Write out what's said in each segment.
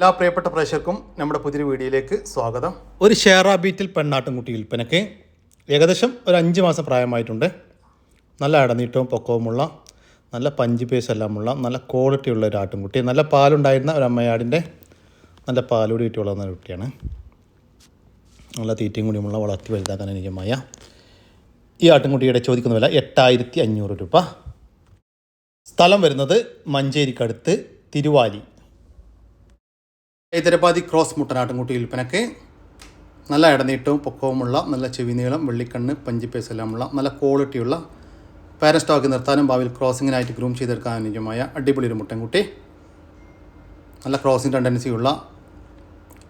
എല്ലാ പ്രിയപ്പെട്ട പ്രേക്ഷകർക്കും നമ്മുടെ പുതിയ വീഡിയോയിലേക്ക് സ്വാഗതം. ഒരു ഷെയറ ബീറ്റിൽ പെണ്ണാട്ടുംകുട്ടി വിൽപ്പനയ്ക്ക് ഏകദേശം ഒരു അഞ്ച് മാസം പ്രായമായിട്ടുണ്ട്. നല്ല അടനീട്ടവും പൊക്കവുമുള്ള നല്ല പഞ്ച് പേസ് എല്ലാമുള്ള നല്ല ക്വാളിറ്റി ഉള്ള ഒരു ആട്ടുംകുട്ടി നല്ല പാലുണ്ടായിരുന്ന ഒരു അമ്മയാടിന്റെ നല്ല പാലോട് കിട്ടി വളർന്ന ഒരു കുട്ടിയാണ്. നല്ല തീറ്റയും കൂടിയുമുള്ള വളർത്തി വലുതാക്കാൻ അനുയോജ്യമായ ഈ ആട്ടിൻകുട്ടിയുടെ ചോദിക്കുന്ന വില എട്ടായിരത്തി അഞ്ഞൂറ് രൂപ. സ്ഥലം വരുന്നത് മഞ്ചേരിക്കടുത്ത് തിരുവാലി. ഹൈദരാബാദി ക്രോസ് മുട്ടനാട്ടുംകുട്ടി വിൽപ്പനയ്ക്ക് നല്ല ഇടനീട്ടവും പൊക്കവുമുള്ള നല്ല ചെവി നീളം വെള്ളിക്കണ്ണ് പഞ്ചിപ്പേസ് എല്ലാമുള്ള നല്ല ക്വാളിറ്റിയുള്ള പാരൻ സ്റ്റോക്ക് നിർത്താനും ഭാവിയിൽ ക്രോസിങ്ങിനായിട്ട് ഗ്രൂം ചെയ്തെടുക്കാൻ അനുയോജ്യമായ അടിപൊളി ഒരു മുട്ടൻകുട്ടി. നല്ല ക്രോസിംഗ് ടെൻഡൻസിയുള്ള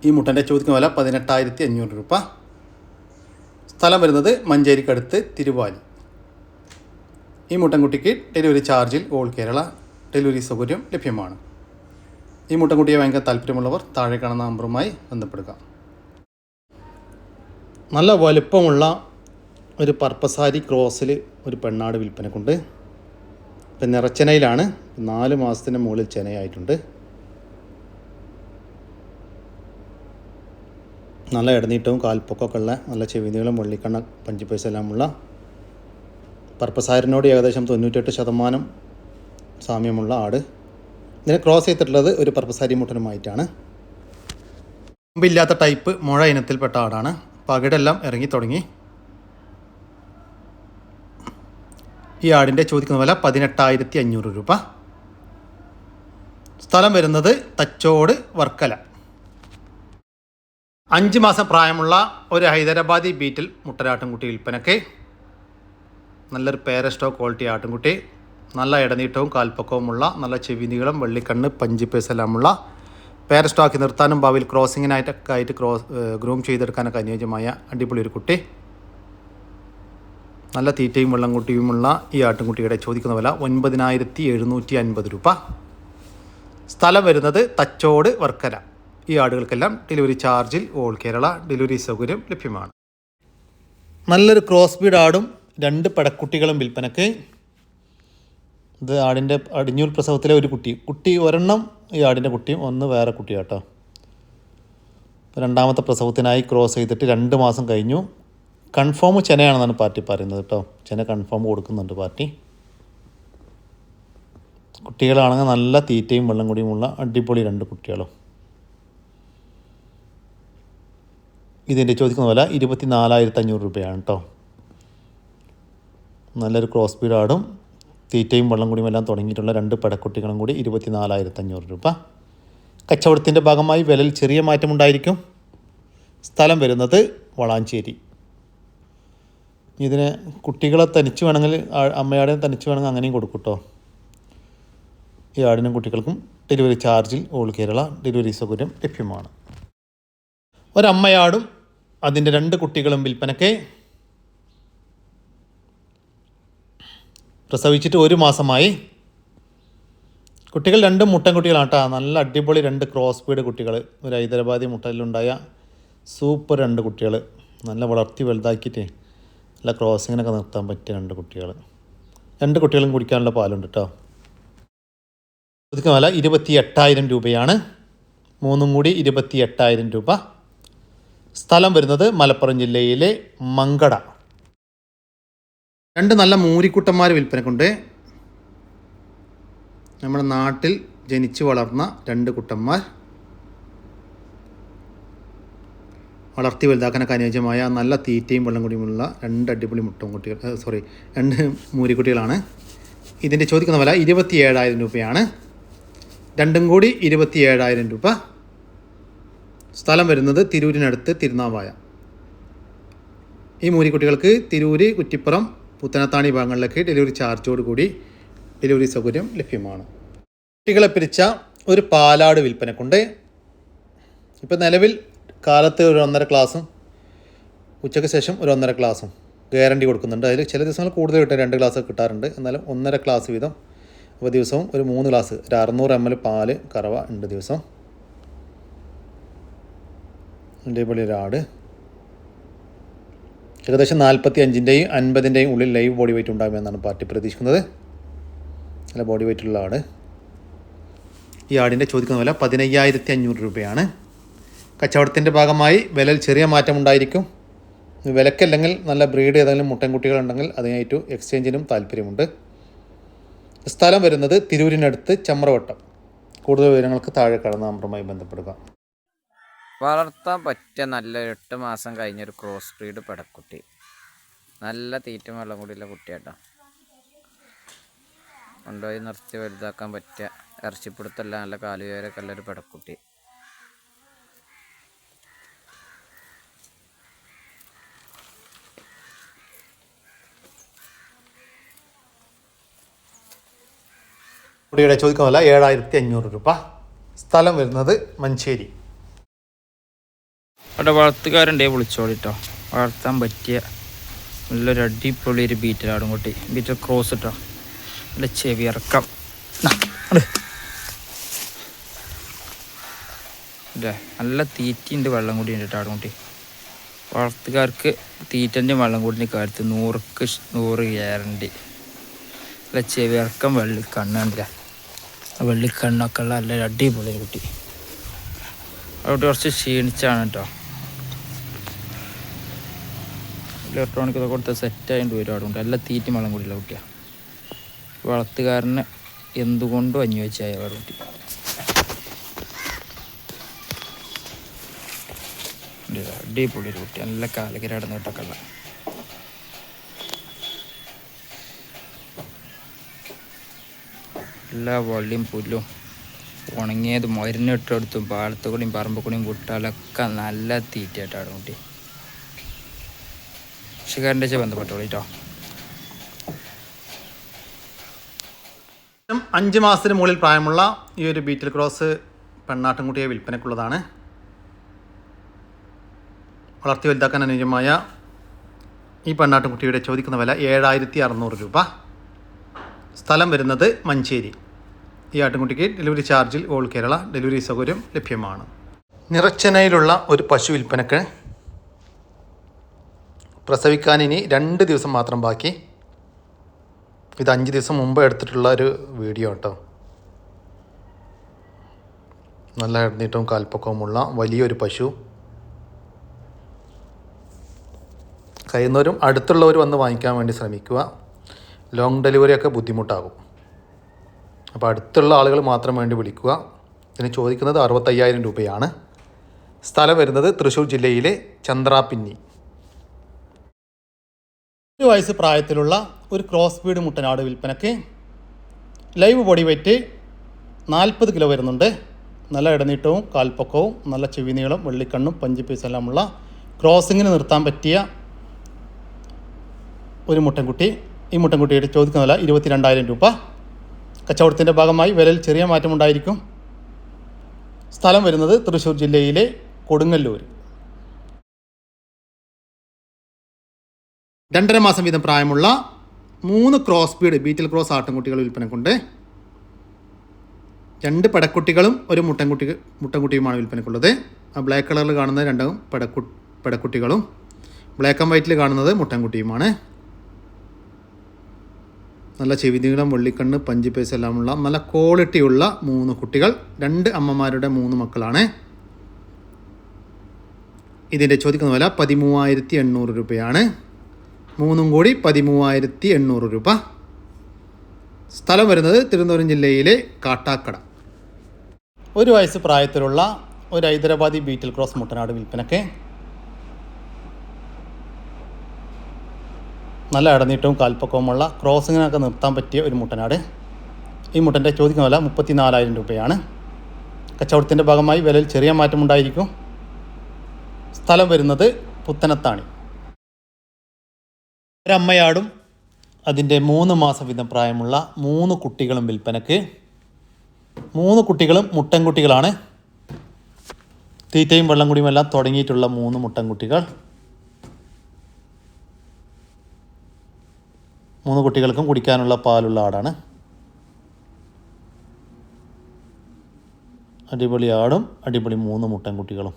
ഈ മുട്ടന്റെ ചോദിക്കുന്ന വില പതിനെട്ടായിരത്തി അഞ്ഞൂറ് രൂപ. സ്ഥലം വരുന്നത് മഞ്ചേരിക്കടുത്ത് തിരുവാലി. ഈ മുട്ടൻകുട്ടിക്ക് ഡെലിവറി ചാർജിൽ ഓൾ കേരള ഡെലിവറി സൗകര്യം ലഭ്യമാണ്. ഈ മുട്ടൻകുട്ടിയെ ഭയങ്കര താല്പര്യമുള്ളവർ താഴെ കാണുന്ന നമ്പറുമായി ബന്ധപ്പെടുക. നല്ല വലുപ്പമുള്ള ഒരു പർപ്പസാരി ക്രോസിൽ ഒരു പെണ്ണാട് വിൽപ്പനക്കുണ്ട്. ഇപ്പം നിറച്ചെനയിലാണ്. നാല് മാസത്തിന് മുകളിൽ ചെനയായിട്ടുണ്ട്. നല്ല ഇടനീട്ടവും കാൽപ്പൊക്കൊക്കെ ഉള്ള നല്ല ചെവിനീളം വെള്ളിക്കണ്ണ പഞ്ചിപ്പൈസ എല്ലാമുള്ള പർപ്പസാരിനോട് ഏകദേശം തൊണ്ണൂറ്റെട്ട് ശതമാനം സാമ്യമുള്ള ആട്. ഇതിനെ ക്രോസ് ചെയ്തിട്ടുള്ളത് ഒരു പർപ്പസാരി മുട്ടനുമായിട്ടാണ്. കൊമ്പില്ലാത്ത ടൈപ്പ് മുഴ ഇനത്തിൽപ്പെട്ട ആടാണ്. പകിടെല്ലാം ഇറങ്ങി തുടങ്ങി. ഈ ആടിന്റെ ചോദിക്കുന്ന വില പതിനെട്ടായിരത്തി അഞ്ഞൂറ് രൂപ. സ്ഥലം വരുന്നത് തച്ചോട് വർക്കല. അഞ്ച് മാസം പ്രായമുള്ള ഒരു ഹൈദരാബാദി ബീറ്റിൽ മുട്ടരാട്ടുംകുട്ടി വിൽപ്പനയ്ക്ക് നല്ലൊരു പേരസ്റ്റോ ക്വാളിറ്റി ആട്ടുംകുട്ടി. നല്ല ഇടനീട്ടവും കാൽപ്പക്കവുമുള്ള നല്ല ചെവി നീളം വെള്ളിക്കണ്ണ് പഞ്ചിപ്പേസെല്ലാമുള്ള പേരസ്റ്റോക്കി നിർത്താനും ഭാവിയിൽ ക്രോസിങ്ങിനായിട്ടൊക്കെ ആയിട്ട് ക്രോസ് ഗ്രൂം ചെയ്തെടുക്കാനൊക്കെ അനുയോജ്യമായ അടിപൊളി ഒരു കുട്ടി. നല്ല തീറ്റയും വെള്ളം കുട്ടിയുമുള്ള ഈ ആട്ടിൻകുട്ടിയുടെ ചോദിക്കുന്ന വില ഒൻപതിനായിരത്തി എഴുന്നൂറ്റി അൻപത് രൂപ. സ്ഥലം വരുന്നത് തച്ചോട് വർക്കല. ഈ ആടുകൾക്കെല്ലാം ഡെലിവറി ചാർജിൽ ഓൾ കേരള ഡെലിവറി സൗകര്യം ലഭ്യമാണ്. നല്ലൊരു ക്രോസ് ബീഡ് ആടും രണ്ട് പടക്കുട്ടികളും വിൽപ്പനക്ക് ഇത് ആടിന്റെ അടിഞ്ഞൂൽ പ്രസവത്തിലെ ഒരു കുട്ടി. കുട്ടി ഒരെണ്ണം ഈ ആടിന്റെ കുട്ടിയും ഒന്ന് വേറെ കുട്ടിയാട്ടോ. രണ്ടാമത്തെ പ്രസവത്തിനായി ക്രോസ് ചെയ്തിട്ട് രണ്ട് മാസം കഴിഞ്ഞു. കൺഫേം ചെനയാണെന്നാണ് പാർട്ടി പറയുന്നത് കേട്ടോ. ചെന കൺഫേം കൊടുക്കുന്നുണ്ട് പാർട്ടി. കുട്ടികളാണെങ്കിൽ നല്ല തീറ്റയും വെള്ളം കൂടിയുമുള്ള അടിപൊളി രണ്ട് കുട്ടികളും. ഇതിന്റെ ചോദിക്കുന്ന വില ഇരുപത്തി നാലായിരത്തി അഞ്ഞൂറ് രൂപയാണ് കേട്ടോ. നല്ലൊരു ക്രോസ് ബീഡ് ആടും. തീറ്റയും വെള്ളം കൂടിയും എല്ലാം തുടങ്ങിയിട്ടുള്ള രണ്ട് പടക്കുട്ടികളും കൂടി ഇരുപത്തി നാലായിരത്തി അഞ്ഞൂറ് രൂപ. കച്ചവടത്തിന്റെ ഭാഗമായി വിലയിൽ ചെറിയ മാറ്റമുണ്ടായിരിക്കും. സ്ഥലം വരുന്നത് വളാഞ്ചേരി. ഇതിന് കുട്ടികളെ തനിച്ച് വേണമെങ്കിൽ അമ്മയാടെ തനിച്ച് വേണമെങ്കിൽ അങ്ങനെയും കൊടുക്കും കേട്ടോ ഈ ആടിനും കുട്ടികൾക്കും ഡെലിവറി ചാർജിൽ ഓൾ കേരള ഡെലിവറി സൗകര്യം ലഭ്യമാണ്. ഒരമ്മയാടും അതിന്റെ രണ്ട് കുട്ടികളും വിൽപ്പനയ്ക്ക് പ്രസവിച്ചിട്ട് ഒരു മാസമായി. കുട്ടികൾ രണ്ടും മുട്ടൻ കുട്ടികളാണ് കേട്ടോ. നല്ല അടിപൊളി രണ്ട് ക്രോസ് ബീഡ് കുട്ടികൾ ഒരു ഹൈദരാബാദി മുട്ടലിലുണ്ടായ സൂപ്പർ രണ്ട് കുട്ടികൾ നല്ല വളർത്തി വലുതാക്കിയിട്ട് നല്ല ക്രോസിങ്ങിനൊക്കെ നിർത്താൻ പറ്റിയ രണ്ട് കുട്ടികൾ രണ്ട് കുട്ടികളും കുടിക്കാനുള്ള പാലുണ്ട് കേട്ടോ. ഒതുക്കുന്ന വില ഇരുപത്തി എട്ടായിരം രൂപയാണ്. മൂന്നും കൂടി ഇരുപത്തി എട്ടായിരം രൂപ. സ്ഥലം വരുന്നത് മലപ്പുറം ജില്ലയിലെ മങ്കട. രണ്ട് നല്ല മൂരിക്കുട്ടന്മാർ വിൽപ്പനക്കുണ്ട്. നമ്മുടെ നാട്ടിൽ ജനിച്ചു വളർന്ന രണ്ട് കുട്ടന്മാർ. വളർത്തി വലുതാക്കാനൊക്കെ അനുയോജ്യമായ നല്ല തീറ്റയും വെള്ളം കുടിയുമുള്ള രണ്ട് അടിപൊളി മുട്ടം കുട്ടികൾ സോറി രണ്ട് മൂരിക്കുട്ടികളാണ്. ഇതിന്റെ ചോദിക്കുന്ന വില ഇരുപത്തി ഏഴായിരം രൂപയാണ്. രണ്ടും കൂടി ഇരുപത്തി ഏഴായിരം രൂപ. സ്ഥലം വരുന്നത് തിരൂരിനടുത്ത് തിരുനാവായ. ഈ മൂരിക്കുട്ടികൾക്ക് തിരൂര് കുറ്റിപ്പുറം പുത്തനത്താണി ഭാഗങ്ങളിലേക്ക് ഡെലിവറി ചാർജോട് കൂടി ഡെലിവറി സൗകര്യം ലഭ്യമാണ്. കുട്ടികളെ പിരിച്ച ഒരു പാലാട് വിൽപ്പനക്കുണ്ട്. ഇപ്പം നിലവിൽ കാലത്ത് ഒരു ഒന്നര ക്ലാസ്സും ഉച്ചയ്ക്ക് ശേഷം ഒരു ഒന്നര ക്ലാസ്സും ഗ്യാരണ്ടി കൊടുക്കുന്നുണ്ട്. അതിൽ ചില ദിവസങ്ങൾ കൂടുതൽ കിട്ടും രണ്ട് ക്ലാസ് കിട്ടാറുണ്ട്. എന്നാലും ഒന്നര ക്ലാസ് വീതം അപ്പോൾ ദിവസവും ഒരു മൂന്ന് ക്ലാസ് ഒരു അറുന്നൂറ് എം എൽ പാൽ കറവ ഉണ്ട് ദിവസം. അടിപൊളി ഒരാട്. ഏകദേശം നാൽപ്പത്തി അഞ്ചിന്റെയും അൻപതിന്റെയും ഉള്ളിൽ ലൈവ് ബോഡി വെയിറ്റ് ഉണ്ടാകുമെന്നാണ് പാർട്ടി പ്രതീക്ഷിക്കുന്നത്. നല്ല ബോഡി വെയിറ്റുള്ള ആട് ഈ ആടിന്റെ ചോദിക്കുന്ന വില പതിനയ്യായിരത്തി അഞ്ഞൂറ് രൂപയാണ്. കച്ചവടത്തിന്റെ ഭാഗമായി വിലയിൽ ചെറിയ മാറ്റം ഉണ്ടായിരിക്കും. വിലക്കല്ലെങ്കിൽ നല്ല ബ്രീഡ് ഏതെങ്കിലും മുട്ടൻകുട്ടികളുണ്ടെങ്കിൽ അതിനായിട്ട് എക്സ്ചേഞ്ചിനും താല്പര്യമുണ്ട്. സ്ഥലം വരുന്നത് തിരൂരിനടുത്ത് ചമ്രവട്ടം. കൂടുതൽ വിവരങ്ങൾക്ക് താഴെ കടന്ന നമ്പറുമായി ബന്ധപ്പെടുക. വളർത്താൻ പറ്റിയ നല്ല എട്ട് മാസം കഴിഞ്ഞൊരു ക്രോസ് ബ്രീഡ് പെടക്കുട്ടി. നല്ല തീറ്റ വെള്ളം കൂടിയുള്ള കുട്ടിയാട്ടോ. കൊണ്ടുപോയി നിർത്തി വലുതാക്കാൻ പറ്റിയ ഇറച്ചിപ്പിടുത്തല്ല നല്ല കാലുവേരൊക്കെ ഉള്ളൊരു പെടക്കുട്ടി. കുട്ടിയുടെ ചോദിക്കുന്നതല്ല ഏഴായിരത്തി അഞ്ഞൂറ് രൂപ. സ്ഥലം വരുന്നത് മഞ്ചേരി. അവിടെ വളർത്തുകാരുണ്ട് വിളിച്ചോളിട്ടോ. വളർത്താൻ പറ്റിയ നല്ലൊരു അടിപൊളി ഒരു ബീറ്ററാടും കുട്ടി ബീറ്റർ ക്രോസ് ഇട്ടോ. നല്ല ചെവി ഇറക്കാം. അല്ലേ നല്ല തീറ്റയുണ്ട് വെള്ളം കൂടി ഉണ്ട് കേട്ടോ ആടുംകുട്ടി വളർത്തുകാർക്ക് തീറ്റന്റെ വെള്ളം കൂടിന്റെ കാര്യത്തിൽ. നൂറുക്ക് നൂറ് ഗ്യാരണ്ടി. നല്ല ചെവി ഇറക്കം വെള്ളി കണ്ടില്ല? ആ വെള്ളിക്കണ്ണൊക്കെ ഉള്ള നല്ല അടിപൊളി കുട്ടി. അവിടെ കുറച്ച് ക്ഷീണിച്ചാണ് കേട്ടോ. ഇലക്ട്രോണിക് ഇതൊക്കെ കൊടുത്ത് സെറ്റായിട്ട് വരും അവിടെ കൊണ്ട് എല്ലാം തീറ്റി വെള്ളം കൂടിയുള്ള കുട്ടിയാണ് വളർത്തുകാരന് എന്തുകൊണ്ടും അന്വേഷിച്ചായ വേറെ കുട്ടി. അടിപൊളി ഒരു കുട്ടി. നല്ല കാലകര ഇടന്നിട്ടൊക്കെ ഉള്ള എല്ലാ വള്ളിയും പുല്ലും ഉണങ്ങിയത് മരുന്നിട്ടെടുത്തും പാലത്തുകൂടിയും പറമ്പുകൂടിയും പറമ്പ് കൂടിയും വിട്ടാലൊക്കെ നല്ല തീറ്റയായിട്ടാണ് കുട്ടി. കൃഷിക്കാരന്റെ വെച്ച് ബന്ധപ്പെട്ടോളൂ കേട്ടോ. അഞ്ച് മാസത്തിന് മുകളിൽ പ്രായമുള്ള ഈ ഒരു ബീറ്റിൽ ക്രോസ് പെണ്ണാട്ടിൻകുട്ടിയെ വിൽപ്പനക്കുള്ളതാണ് വളർത്തി വലുതാക്കാൻ അനുയോജ്യമായ ഈ പെണ്ണാട്ടിൻകുട്ടിയുടെ ചോദിക്കുന്ന വില ഏഴായിരത്തി അറുന്നൂറ് രൂപ. സ്ഥലം വരുന്നത് മഞ്ചേരി. ഈ ആട്ടിൻകുട്ടിക്ക് ഡെലിവറി ചാർജിൽ ഓൾ കേരള ഡെലിവറി സൗകര്യം ലഭ്യമാണ്. നിറച്ചനയിലുള്ള ഒരു പശു വിൽപ്പനക്ക് പ്രസവിക്കാൻ ഇനി രണ്ട് ദിവസം മാത്രം ബാക്കി. ഇത് അഞ്ച് ദിവസം മുമ്പ് എടുത്തിട്ടുള്ള ഒരു വീഡിയോ കേട്ടോ. നല്ല ഇടനീട്ടവും കാൽപ്പക്കവുമുള്ള വലിയൊരു പശു. കഴിയുന്നവരും അടുത്തുള്ളവർ വന്ന് വാങ്ങിക്കാൻ വേണ്ടി ശ്രമിക്കുക. ലോങ് ഡെലിവറി ഒക്കെ ബുദ്ധിമുട്ടാകും. അപ്പോൾ അടുത്തുള്ള ആളുകൾ മാത്രം വേണ്ടി വിളിക്കുക. ഇതിന് ചോദിക്കുന്നത് അറുപത്തയ്യായിരം രൂപയാണ്. സ്ഥലം വരുന്നത് തൃശ്ശൂർ ജില്ലയിലെ ചന്ദ്രാപിന്നി. ഒരു വയസ്സ് പ്രായത്തിലുള്ള ഒരു ക്രോസ് ബീഡ് മുട്ടനാട് വിൽപ്പനയ്ക്ക് ലൈവ് ബോഡി വെയ്റ്റ് നാൽപ്പത് കിലോ വരുന്നുണ്ട്. നല്ല ഇടനീട്ടവും കാൽപ്പൊക്കവും നല്ല ചെവിനീളം വെള്ളിക്കണ്ണും പഞ്ചി പീസെല്ലാമുള്ള ക്രോസിങ്ങിന് നിർത്താൻ പറ്റിയ ഒരു മുട്ടൻകുട്ടി. ഈ മുട്ടൻകുട്ടിയുടെ ചോദിക്കുന്ന വില ഇരുപത്തിരണ്ടായിരം രൂപ. കച്ചവടത്തിന്റെ ഭാഗമായി വിലയിൽ ചെറിയ മാറ്റമുണ്ടായിരിക്കും. സ്ഥലം വരുന്നത് തൃശ്ശൂർ ജില്ലയിലെ കൊടുങ്ങല്ലൂർ രണ്ടര മാസം വീതം പ്രായമുള്ള മൂന്ന് ക്രോസ് ബീഡ് ബീറ്റിൽ ക്രോസ് ആട്ടിൻകുട്ടികൾ വിൽപ്പനക്കുണ്ട് രണ്ട് പടക്കുട്ടികളും ഒരു മുട്ടൻകുട്ടി മുട്ടൻകുട്ടിയുമാണ് വിൽപ്പനക്കുള്ളത് ആ ബ്ലാക്ക് കളറിൽ കാണുന്നത് രണ്ടും പടക്കു പടക്കുട്ടികളും. ബ്ലാക്ക് ആൻഡ് വൈറ്റിൽ കാണുന്നത് മുട്ടൻകുട്ടിയുമാണ്. നല്ല ചെവിനീളം വെള്ളിക്കണ്ണ് പഞ്ചി പേസ് എല്ലാമുള്ള നല്ല ക്വാളിറ്റിയുള്ള മൂന്ന് കുട്ടികൾ രണ്ട് അമ്മമാരുടെ മൂന്ന് മക്കളാണ്. ഇതിന്റെ ചോദിക്കുന്ന വില പതിമൂവായിരത്തി എണ്ണൂറ് രൂപയാണ്. മൂന്നും കൂടി പതിമൂവായിരത്തി എണ്ണൂറ് രൂപ. സ്ഥലം വരുന്നത് തിരുവനന്തപുരം ജില്ലയിലെ കാട്ടാക്കട. ഒരു വയസ്സ് പ്രായത്തിലുള്ള ഒരു ഹൈദരാബാദി ബീറ്റിൽ ക്രോസ് മുട്ടനാട് വിൽപ്പനക്ക് നല്ല ഇടനീട്ടവും കാൽപ്പക്കവുമുള്ള ക്രോസിങ്ങിനൊക്കെ നിർത്താൻ പറ്റിയ ഒരു മുട്ടനാട്. ഈ മുട്ടന്റെ ചോദിക്കുന്ന വില മുപ്പത്തി നാലായിരം രൂപയാണ്. കച്ചവടത്തിന്റെ ഭാഗമായി വിലയിൽ ചെറിയ മാറ്റമുണ്ടായിരിക്കും. സ്ഥലം വരുന്നത് പുത്തനത്താണി. ഒരമ്മയാടും അതിന്റെ മൂന്ന് മാസം വീതം പ്രായമുള്ള മൂന്ന് കുട്ടികളും വിൽപ്പനക്ക് മൂന്ന് കുട്ടികളും മുട്ടൻകുട്ടികളാണ് തീറ്റയും വെള്ളം കുടിയുമെല്ലാം തുടങ്ങിയിട്ടുള്ള മൂന്ന് മുട്ടൻകുട്ടികൾ മൂന്ന് കുട്ടികൾക്കും കുടിക്കാനുള്ള പാലുള്ള ആടാണ്. അടിപൊളി ആടും അടിപൊളി മൂന്ന് മുട്ടൻകുട്ടികളും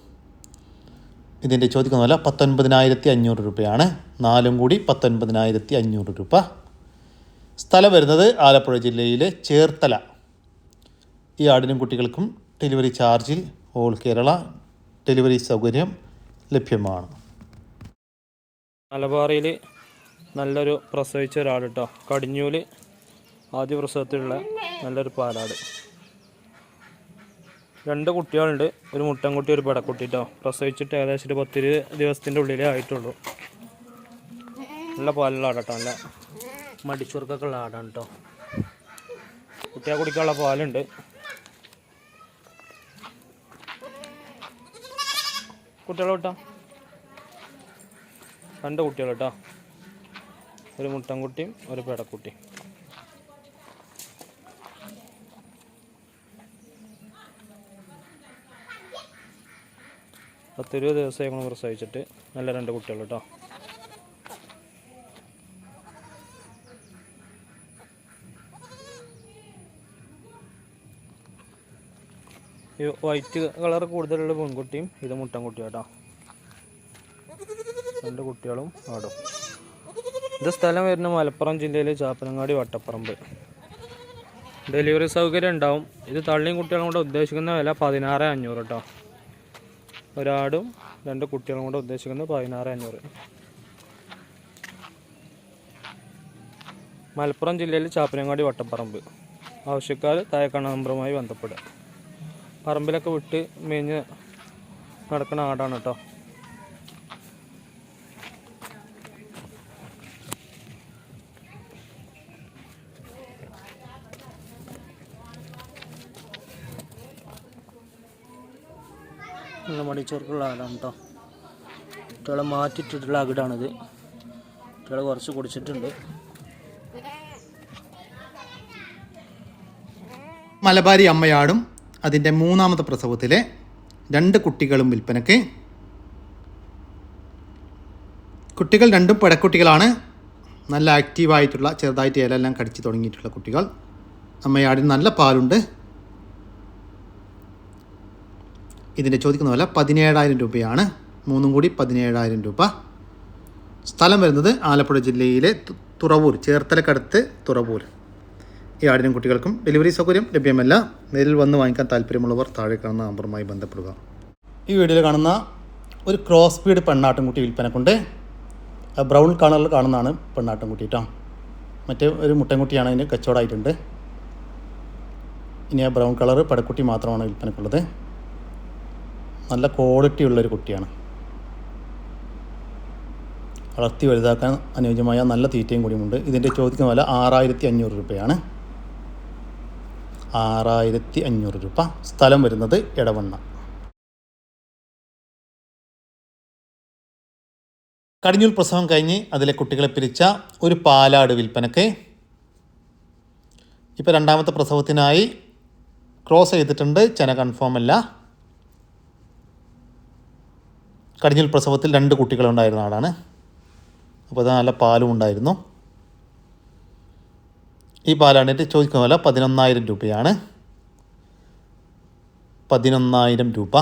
ഇതിന്റെ ചോദിക്കുന്ന വില പത്തൊൻപതിനായിരത്തി അഞ്ഞൂറ് രൂപയാണ്. നാലും കൂടി പത്തൊൻപതിനായിരത്തി അഞ്ഞൂറ് രൂപ. സ്ഥലം വരുന്നത് ആലപ്പുഴ ജില്ലയിലെ ചേർത്തല. ഈ ആടിനും കുട്ടികൾക്കും ഡെലിവറി ചാർജിൽ ഓൾ കേരള ഡെലിവറി സൗകര്യം ലഭ്യമാണ്. മലബാറിൽ നല്ലൊരു പ്രസവിച്ച ഒരാട് കേട്ടോ കടിഞ്ഞൂൽ ആദ്യ പ്രസവത്തിലുള്ള നല്ലൊരു പാലാട്. രണ്ട് കുട്ടികളുണ്ട്. ഒരു മുട്ടൻകുട്ടി ഒരു പെടക്കുട്ടി കേട്ടോ പ്രസവിച്ചിട്ട് ഏകദേശം ഒരു പത്തിരു ദിവസത്തിന്റെ ഉള്ളിലേ ആയിട്ടുള്ളൂ. നല്ല പാലുള്ള ആടാട്ടോ നല്ല മടിച്ചുറുക്കൊക്കെ ഉള്ള ആടാണ് കേട്ടോ കുട്ടിയെ കുടിക്കാനുള്ള പാലുണ്ട്. കുട്ടികളെ കേട്ടോ? രണ്ട് കുട്ടികൾ കേട്ടോ ഒരു മുട്ടൻകുട്ടിയും ഒരു പെടക്കുട്ടിയും. പത്തിരുപത് ദിവസം ഞങ്ങൾ പ്രസവിച്ചിട്ട് നല്ല രണ്ട് കുട്ടികൾ കേട്ടോ. ഈ വൈറ്റ് കളർ കൂടുതലുള്ള പെൺകുട്ടിയും ഇത് മുട്ടൻകുട്ടിയും കേട്ടോ. രണ്ട് കുട്ടികളും ആടും. ഇത് സ്ഥലം വരുന്ന മലപ്പുറം ജില്ലയിലെ ചാപ്പനങ്ങാടി വട്ടപ്പറമ്പ്. ഡെലിവറി സൗകര്യം ഉണ്ടാവും. ഇത് തള്ളിയും കുട്ടികളും കൂടെ ഉദ്ദേശിക്കുന്ന വില പതിനാറ് അഞ്ഞൂറ് കേട്ടോ. ഒരാടും രണ്ട് കുട്ടികളും കൂടെ ഉദ്ദേശിക്കുന്നത് പതിനാറ് അഞ്ഞൂറ്. മലപ്പുറം ജില്ലയിൽ ചാപ്പനങ്ങാടി വട്ടപ്പറമ്പ് ആവശ്യക്കാർ താഴെക്കണ നമ്പറുമായി ബന്ധപ്പെടുക. പറമ്പിലൊക്കെ വിട്ട് മേഞ്ഞ് നടക്കുന്ന ആടാണ് കേട്ടോ. നല്ല മടിച്ചോർക്കുള്ള ആടാണ് കേട്ടോ കുട്ടികളെ മാറ്റിയിട്ടിട്ടുള്ള അകിടാണിത്. കുട്ടികളെ കുറച്ച് കുടിച്ചിട്ടുണ്ട്. മലബാരി അമ്മയാടും അതിന്റെ മൂന്നാമത്തെ പ്രസവത്തിലെ രണ്ട് കുട്ടികളും വിൽപ്പനയ്ക്ക്. കുട്ടികൾ രണ്ടും പിടക്കുട്ടികളാണ്. നല്ല ആക്റ്റീവായിട്ടുള്ള ചെറുതായിട്ട് ഇലയെല്ലാം കടിച്ച് തുടങ്ങിയിട്ടുള്ള കുട്ടികൾ. അമ്മയാടിന് നല്ല പാലുണ്ട്. ഇതിന്റെ ചോദിക്കുന്ന വില പതിനേഴായിരം രൂപയാണ്. മൂന്നും കൂടി പതിനേഴായിരം രൂപ. സ്ഥലം വരുന്നത് ആലപ്പുഴ ജില്ലയിലെ തുറവൂർ ചേർത്തലക്കടുത്ത് തുറവൂർ. ഈ ആടിനും കുട്ടികൾക്കും ഡെലിവറി സൗകര്യം ലഭ്യമല്ല. നേരിൽ വന്ന് വാങ്ങിക്കാൻ താല്പര്യമുള്ളവർ താഴെ കാണുന്ന നമ്പറുമായി ബന്ധപ്പെടുക. ഈ വീഡിയോയിൽ കാണുന്ന ഒരു ക്രോസ് ബീഡ് പെണ്ണാട്ടുംകുട്ടി വിൽപ്പനക്കുണ്ട്. ബ്രൗൺ കളറിൽ കാണുന്നതാണ് പെണ്ണാട്ടുംകുട്ടി കേട്ടോ മറ്റേ ഒരു മുട്ടൻകുട്ടിയാണ് അതിന് കച്ചവടമായിട്ടുണ്ട്. ഇനി ആ ബ്രൗൺ കളർ പടക്കുട്ടി മാത്രമാണ് വിൽപ്പനക്കുള്ളത്. നല്ല ക്വാളിറ്റി ഉള്ളൊരു കുട്ടിയാണ്. വളർത്തി വലുതാക്കാൻ അനുയോജ്യമായ നല്ല തീറ്റയും കൂടിയുമുണ്ട് ഇതിന്റെ ചോദിക്കുന്ന വില ആറായിരത്തി അഞ്ഞൂറ് രൂപയാണ്. ആറായിരത്തി അഞ്ഞൂറ് രൂപ. സ്ഥലം വരുന്നത് എടവണ്ണ. കടിഞ്ഞൂൽ പ്രസവം കഴിഞ്ഞ് അതിലെ കുട്ടികളെ പിരിച്ച ഒരു പാലാട് വിൽപ്പനക്ക് ഇപ്പോൾ രണ്ടാമത്തെ പ്രസവത്തിനായി ക്രോസ് ചെയ്തിട്ടുണ്ട്. ചെന കൺഫേം അല്ല. കടിഞ്ഞൂൽ പ്രസവത്തിൽ രണ്ട് കുട്ടികളുണ്ടായിരുന്ന ആളാണ്. അപ്പോൾ അത് നല്ല പാലും ഉണ്ടായിരുന്നു. ഈ പാലാണിട്ട് ചോദിക്കുന്ന വില പതിനൊന്നായിരം രൂപയാണ്. പതിനൊന്നായിരം രൂപ.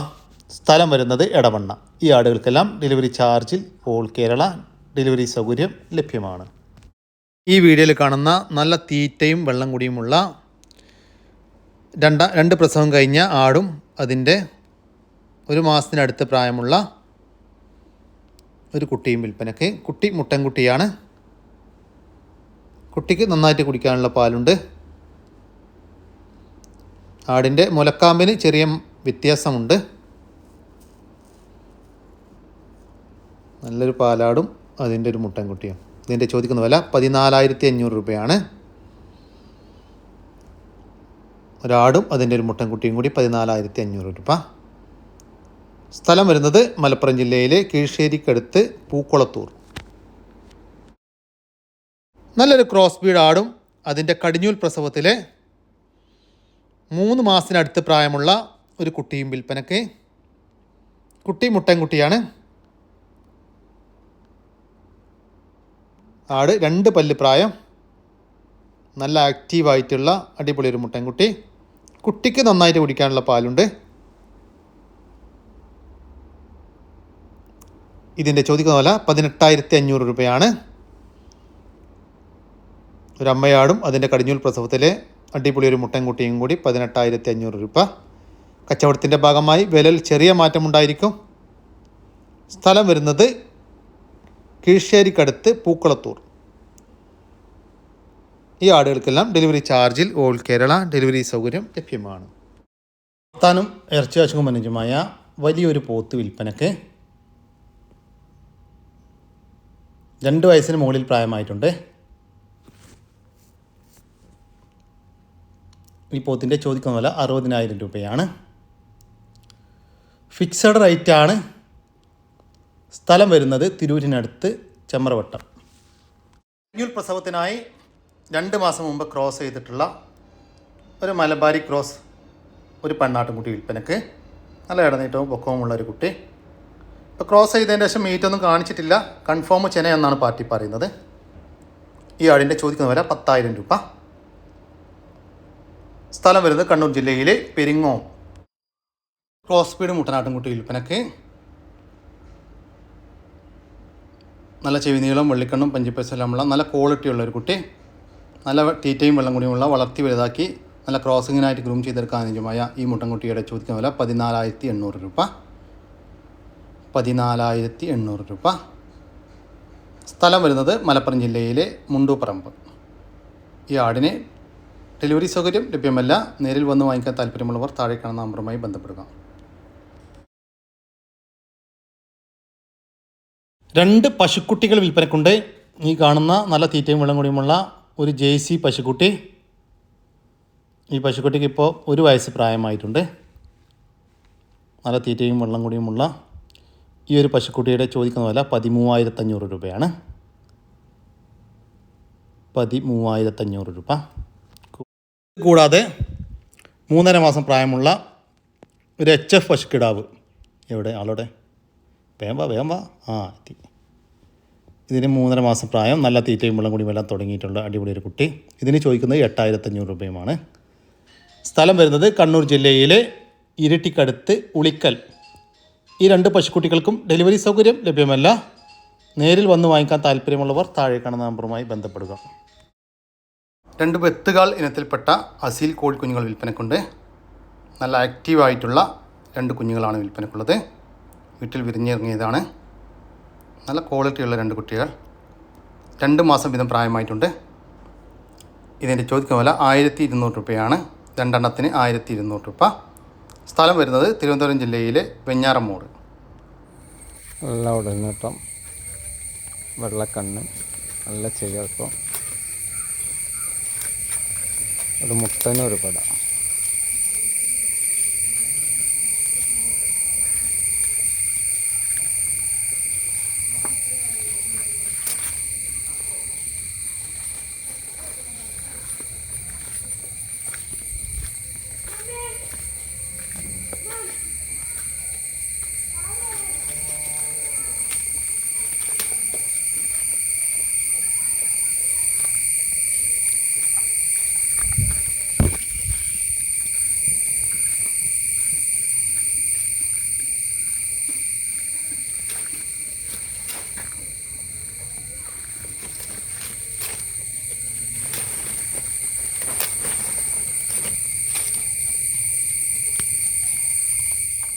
സ്ഥലം വരുന്നത് എടവണ്ണ. ഈ ആടുകൾക്കെല്ലാം ഡെലിവറി ചാർജിൽ ഓൾ കേരള ഡെലിവറി സൗകര്യം ലഭ്യമാണ്. ഈ വീഡിയോയിൽ കാണുന്ന നല്ല തീറ്റയും വെള്ളം കുടിയുമുള്ള രണ്ട രണ്ട് പ്രസവം കഴിഞ്ഞ ആടും അതിന്റെ ഒരു മാസത്തിനടുത്ത് പ്രായമുള്ള ഒരു കുട്ടിയും വിൽപ്പനയ്ക്ക്. കുട്ടി മുട്ടൻകുട്ടിയാണ്. കുട്ടിക്ക് നന്നായിട്ട് കുടിക്കാനുള്ള പാലുണ്ട്. ആടിന്റെ മുലക്കാമ്പിന് ചെറിയ വ്യത്യാസമുണ്ട്. നല്ലൊരു പാലാടും അതിന്റെ ഒരു മുട്ടൻകുട്ടിയും. ഇതിന്റെ ചോദിക്കുന്ന വില പതിനാലായിരത്തി അഞ്ഞൂറ് രൂപയാണ്. ഒരാടും അതിന്റെ ഒരു മുട്ടൻകുട്ടിയും കൂടി പതിനാലായിരത്തി അഞ്ഞൂറ് രൂപ. സ്ഥലം വരുന്നത് മലപ്പുറം ജില്ലയിലെ കീഴ്ശ്ശേരിക്കടുത്ത് പൂക്കുളത്തൂർ. നല്ലൊരു ക്രോസ് ബീഡ് ആടും അതിന്റെ കടിഞ്ഞൂൽ പ്രസവത്തിലെ മൂന്ന് മാസത്തിനടുത്ത് പ്രായമുള്ള ഒരു കുട്ടിയും വിൽപ്പനക്ക് കുട്ടി മുട്ടൻകുട്ടിയാണ് ആട് രണ്ട് പല്ല് പ്രായം. നല്ല ആക്റ്റീവായിട്ടുള്ള അടിപൊളി ഒരു മുട്ടൻകുട്ടി. കുട്ടിക്ക് നന്നായിട്ട് കുടിക്കാനുള്ള പാലുണ്ട്. ഇതിന്റെ ചോദിക്കുന്ന വില പതിനെട്ടായിരത്തി അഞ്ഞൂറ് രൂപയാണ്. ഒരമ്മയാടും അതിന്റെ കടിഞ്ഞൂൽ പ്രസവത്തിലെ അടിപൊളി ഒരു മുട്ടൻകുട്ടിയും കൂടി പതിനെട്ടായിരത്തി അഞ്ഞൂറ് രൂപ. കച്ചവടത്തിന്റെ ഭാഗമായി വിലയിൽ ചെറിയ മാറ്റമുണ്ടായിരിക്കും സ്ഥലം വരുന്നത് കീഴ്ശ്ശേരിക്കടുത്ത് പൂക്കളത്തൂർ. ഈ ആടുകൾക്കെല്ലാം ഡെലിവറി ചാർജിൽ ഓൾ കേരള ഡെലിവറി സൗകര്യം ലഭ്യമാണ്. താനും ഇറച്ചി അനുജമായ വലിയൊരു പോത്ത് വിൽപ്പനക്ക് രണ്ട് വയസ്സിന് മുകളിൽ പ്രായമായിട്ടുണ്ട്. ഈ പോത്തിന്റെ ചോദിക്കുന്ന വില അറുപതിനായിരം രൂപയാണ്. ഫിക്സഡ് റേറ്റാണ് സ്ഥലം വരുന്നത് തിരൂരിനടുത്ത് ചെമ്മറവട്ടം കുഞ്ഞുൽ പ്രസവത്തിനായി രണ്ട് മാസം മുമ്പ് ക്രോസ് ചെയ്തിട്ടുള്ള ഒരു മലബാരി ക്രോസ് ഒരു പെണ്ണാട്ടുംകുട്ടി വിൽപ്പനക്ക്. നല്ല ഇടനീട്ടവും പൊക്കവുമുള്ള ഒരു കുട്ടി. ഇപ്പോൾ ക്രോസ് ചെയ്തതിന് ശേഷം മീറ്റ് ഒന്നും കാണിച്ചിട്ടില്ല. കൺഫേം ചെന എന്നാണ് പാർട്ടി പറയുന്നത്. ഈ ആടിന്റെ ചോദിക്കുന്ന വില പത്തായിരം രൂപ. സ്ഥലം വരുന്നത് കണ്ണൂർ ജില്ലയിലെ പെരിങ്ങോം. ക്രോസ് സ്പീഡ് മുട്ടനാട്ടുംകുട്ടി വിൽപ്പനക്ക്. നല്ല ചെവി നീളം വെള്ളിക്കണ്ണും പഞ്ചിപ്പശലമുള്ള നല്ല ക്വാളിറ്റിയുള്ള ഒരു കുട്ടി. നല്ല തീറ്റയും വെള്ളം കുടിയുമുള്ള വളർത്തി വലുതാക്കി നല്ല ക്രോസിങ്ങിനായിട്ട് ഗ്രൂം ചെയ്തെടുക്കാൻ അനുജമായ ഈ മുട്ടൻകുട്ടിയുടെ ചോദിക്കുന്ന വില പതിനാലായിരത്തി എണ്ണൂറ് രൂപ. പതിനാലായിരത്തി എണ്ണൂറ് രൂപ. സ്ഥലം വരുന്നത് മലപ്പുറം ജില്ലയിലെ മുണ്ടൂപ്പറമ്പ്. ഈ ആടിന് ഡെലിവറി സൗകര്യം ലഭ്യമല്ല. നേരിൽ വന്ന് വാങ്ങിക്കാൻ താല്പര്യമുള്ളവർ താഴെ കാണുന്ന നമ്പറുമായി ബന്ധപ്പെടുക. രണ്ട് പശുക്കുട്ടികൾ വിൽപ്പനക്കുണ്ട്. ഈ കാണുന്ന നല്ല തീറ്റയും വെള്ളം കൂടിയുമുള്ള ഒരു ജെ സി പശുക്കുട്ടി. ഈ പശുക്കുട്ടിക്ക് ഇപ്പോൾ ഒരു വയസ്സ് പ്രായമായിട്ടുണ്ട്. നല്ല തീറ്റയും വെള്ളം കൂടിയുമുള്ള ഈ ഒരു പശുക്കുട്ടിയുടെ ചോദിക്കുന്ന വില പതിമൂവായിരത്തഞ്ഞൂറ് രൂപയാണ്. പതിമൂവായിരത്തഞ്ഞൂറ് രൂപ. കൂടാതെ മൂന്നര മാസം പ്രായമുള്ള ഒരു എച്ച് എഫ് പശുക്കിടാവ്. എവിടെ? ആളോടെ? വേമ്പ വാ വേഗം വാ. ആ എത്തി. ഇതിന് മൂന്നര മാസം പ്രായം നല്ല തീറ്റയും വെള്ളം കൂടിയും എല്ലാം തുടങ്ങിയിട്ടുള്ള അടിപൊളി ഒരു കുട്ടി. ഇതിന് ചോദിക്കുന്നത് എട്ടായിരത്തഞ്ഞൂറ് രൂപയുമാണ്. സ്ഥലം വരുന്നത് കണ്ണൂർ ജില്ലയിലെ ഇരട്ടിക്കടുത്ത് ഉളിക്കൽ ഈ രണ്ട് പശുക്കുട്ടികൾക്കും ഡെലിവറി സൗകര്യം ലഭ്യമല്ല. നേരിൽ വന്ന് വാങ്ങിക്കാൻ താല്പര്യമുള്ളവർ താഴെ കാണുന്ന നമ്പറുമായി ബന്ധപ്പെടുക. രണ്ട് വെത്തുകാൽ ഇനത്തിൽപ്പെട്ട അസീൽ കോഴിക്കുഞ്ഞുങ്ങൾ വിൽപ്പനക്കുണ്ട്. നല്ല ആക്റ്റീവായിട്ടുള്ള രണ്ട് കുഞ്ഞുങ്ങളാണ് വിൽപ്പനക്കുള്ളത്. വീട്ടിൽ വിരിഞ്ഞിറങ്ങിയതാണ്. നല്ല ക്വാളിറ്റിയുള്ള രണ്ട് കുട്ടികൾ. രണ്ട് മാസം വീതം പ്രായമായിട്ടുണ്ട്. ഇതിന്റെ ചോദിക്കുന്ന വില ആയിരത്തി ഇരുന്നൂറ് രൂപയാണ്. രണ്ടെണ്ണത്തിന് ആയിരത്തി ഇരുന്നൂറ് രൂപ. സ്ഥലം വരുന്നത് തിരുവനന്തപുരം ജില്ലയിലെ വെഞ്ഞാറമ്മൂട് നല്ല ഉടനീട്ടം വെള്ളക്കണ്ണ് നല്ല ചെവിയൽപ്പം ഒരു മുട്ടനും ഒരു പട.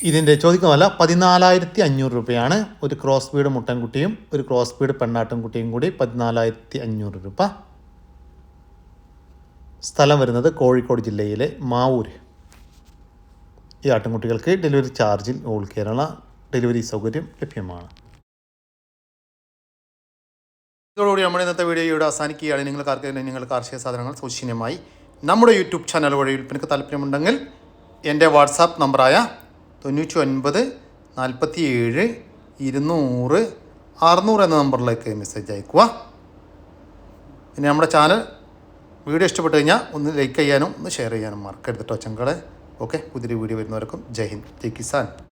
ഇതിന്റെ ചോദിക്കുന്ന വില പതിനാലായിരത്തി അഞ്ഞൂറ് രൂപയാണ് ഒരു ക്രോസ് ബീഡ് മുട്ടൻകുട്ടിയും ഒരു ക്രോസ് ബീഡ് പെണ്ണാട്ടൻകുട്ടിയും കൂടി പതിനാലായിരത്തി അഞ്ഞൂറ് രൂപ. സ്ഥലം വരുന്നത് കോഴിക്കോട് ജില്ലയിലെ മാവൂര്. ഈ ആട്ടിൻകുട്ടികൾക്ക് ഡെലിവറി ചാർജിൽ ഓൾ കേരള ഡെലിവറി സൗകര്യം ലഭ്യമാണ്. ഇതോടുകൂടി നമ്മുടെ ഇന്നത്തെ വീഡിയോ ഇവിടെ അവസാനിക്കുകയാണ്. നിങ്ങൾക്ക് ആർക്കെങ്കിലും നിങ്ങൾ കാർഷിക സാധനങ്ങൾ സൗജന്യമായി നമ്മുടെ യൂട്യൂബ് ചാനൽ വഴി വിൽപ്പനക്ക് താല്പര്യമുണ്ടെങ്കിൽ എന്റെ വാട്സാപ്പ് നമ്പറായ തൊണ്ണൂറ്റി ഒൻപത് നാൽപ്പത്തി ഏഴ് ഇരുന്നൂറ് അറുന്നൂറ് എന്ന നമ്പറിലേക്ക് മെസ്സേജ് അയക്കുക. പിന്നെ നമ്മുടെ ചാനൽ വീഡിയോ ഇഷ്ടപ്പെട്ട് കഴിഞ്ഞാൽ ഒന്ന് ലൈക്ക് ചെയ്യാനും ഒന്ന് ഷെയർ ചെയ്യാനും മറക്കരുത് കേട്ടോ ഓക്കെ പുതിയൊരു വീഡിയോ വരുന്നവർക്കും ജയ് ഹിന്ദ് ജയ് കിസാൻ.